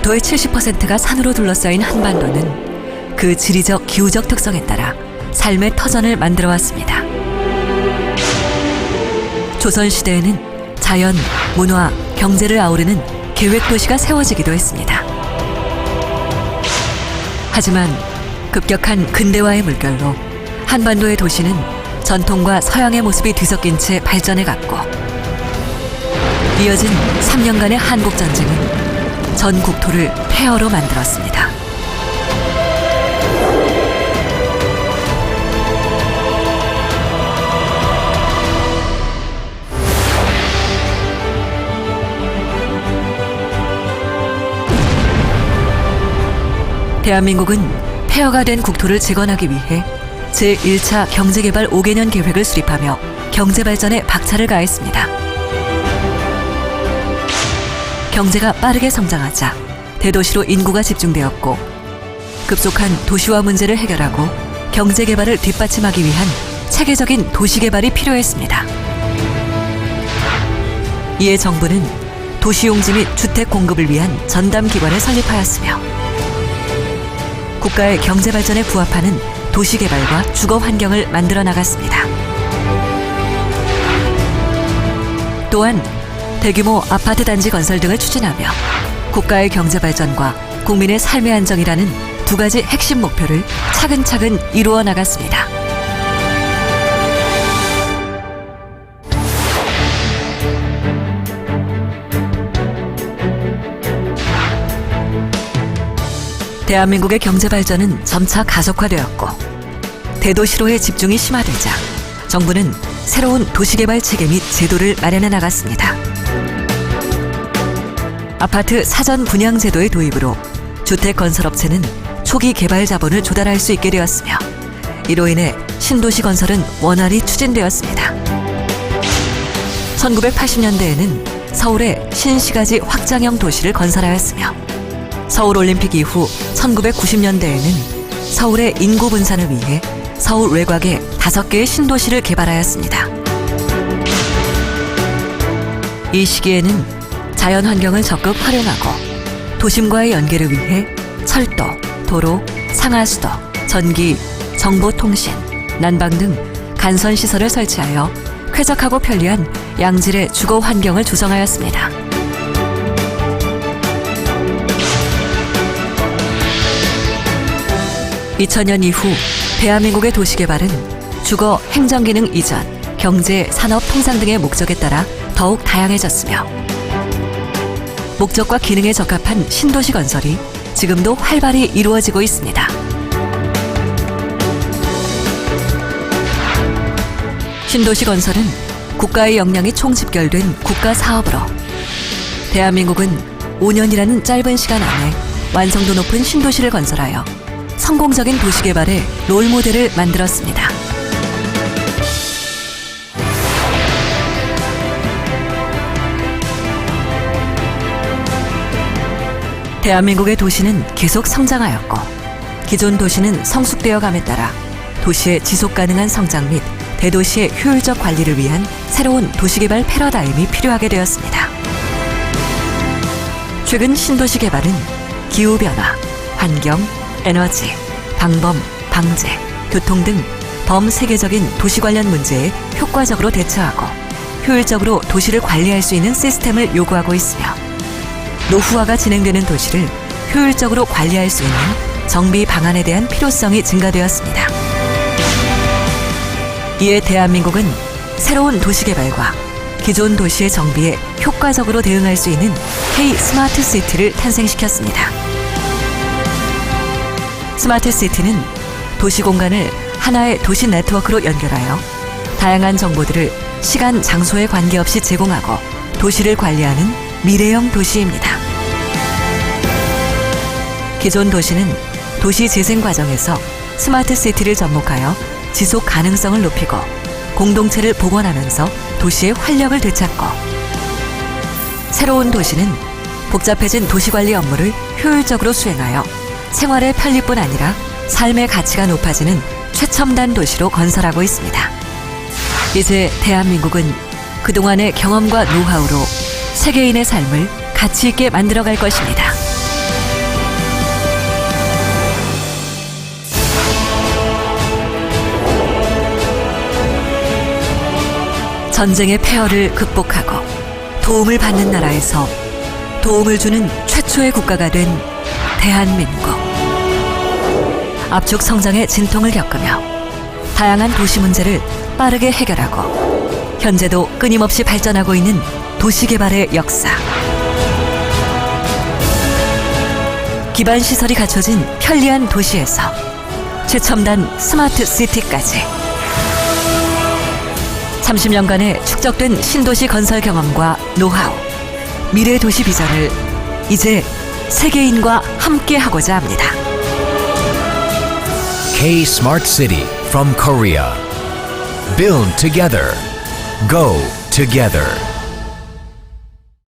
국토의 70%가 산으로 둘러싸인 한반도는 그 지리적 기후적 특성에 따라 삶의 터전을 만들어 왔습니다. 조선 시대에는 자연, 문화, 경제를 아우르는 계획 도시가 세워지기도 했습니다. 하지만 급격한 근대화의 물결로 한반도의 도시는 전통과 서양의 모습이 뒤섞인 채 발전해 갔고 이어진 3년간의 한국 전쟁은 전 국토를 폐허로 만들었습니다. 대한민국은 폐허가 된 국토를 재건하기 위해 제1차 경제개발 5개년 계획을 수립하며 경제발전에 박차를 가했습니다. 경제가 빠르게 성장하자 대도시로 인구가 집중되었고 급속한 도시화 문제를 해결하고 경제 개발을 뒷받침하기 위한 체계적인 도시 개발이 필요했습니다. 이에 정부는 도시용지 및 주택 공급을 위한 전담 기관을 설립하였으며 국가의 경제 발전에 부합하는 도시 개발과 주거 환경을 만들어 나갔습니다. 또한 대규모 아파트 단지 건설 등을 추진하며 국가의 경제 발전과 국민의 삶의 안정이라는 두 가지 핵심 목표를 차근차근 이루어 나갔습니다. 대한민국의 경제 발전은 점차 가속화되었고 대도시로의 집중이 심화되자 정부는 새로운 도시개발 체계 및 제도를 마련해 나갔습니다. 아파트 사전 분양 제도의 도입으로 주택 건설업체는 초기 개발 자본을 조달할 수 있게 되었으며 이로 인해 신도시 건설은 원활히 추진되었습니다. 1980년대에는 서울에 신시가지 확장형 도시를 건설하였으며 서울올림픽 이후 1990년대에는 서울의 인구 분산을 위해 서울 외곽에 다섯 개의 신도시를 개발하였습니다. 이 시기에는 자연 환경을 적극 활용하고 도심과의 연계를 위해 철도, 도로, 상하수도, 전기, 정보통신, 난방 등 간선 시설을 설치하여 쾌적하고 편리한 양질의 주거 환경을 조성하였습니다. (2000년) 이후 대한민국의 도시개발은 주거 행정기능 이전, 경제, 산업 통상 등의 목적에 따라 더욱 다양해졌으며 목적과 기능에 적합한 신도시 건설이 지금도 활발히 이루어지고 있습니다. 신도시 건설은 국가의 역량이 총집결된 국가 사업으로 대한민국은 5년이라는 짧은 시간 안에 완성도 높은 신도시를 건설하여 성공적인 도시 개발의 롤 모델을 만들었습니다. 대한민국의 도시는 계속 성장하였고 기존 도시는 성숙되어 감에 따라 도시의 지속 가능한 성장 및 대도시의 효율적 관리를 위한 새로운 도시개발 패러다임이 필요하게 되었습니다. 최근 신도시 개발은 기후변화, 환경, 에너지, 방범, 방제, 교통 등 범세계적인 도시 관련 문제에 효과적으로 대처하고 효율적으로 도시를 관리할 수 있는 시스템을 요구하고 있으며 노후화가 진행되는 도시를 효율적으로 관리할 수 있는 정비 방안에 대한 필요성이 증가되었습니다. 이에 대한민국은 새로운 도시 개발과 기존 도시의 정비에 효과적으로 대응할 수 있는 K 스마트 시티를 탄생시켰습니다. 스마트 시티는 도시 공간을 하나의 도시 네트워크로 연결하여 다양한 정보들을 시간, 장소에 관계없이 제공하고 도시를 관리하는 미래형 도시입니다. 기존 도시는 도시 재생 과정에서 스마트 시티를 접목하여 지속 가능성을 높이고 공동체를 복원하면서 도시의 활력을 되찾고 새로운 도시는 복잡해진 도시관리 업무를 효율적으로 수행하여 생활의 편리뿐 아니라 삶의 가치가 높아지는 최첨단 도시로 건설하고 있습니다. 이제 대한민국은 그동안의 경험과 노하우로 세계인의 삶을 가치 있게 만들어갈 것입니다. 전쟁의 폐허를 극복하고 도움을 받는 나라에서 도움을 주는 최초의 국가가 된 대한민국. 압축 성장의 진통을 겪으며 다양한 도시 문제를 빠르게 해결하고 현재도 끊임없이 발전하고 있는 도시 개발의 역사. 기반 시설이 갖춰진 편리한 도시에서 최첨단 스마트 시티까지 30년간의 축적된 신도시 건설 경험과 노하우, 미래 도시 비전을 이제 세계인과 함께 하고자 합니다. K Smart City from Korea. Build together. Go together.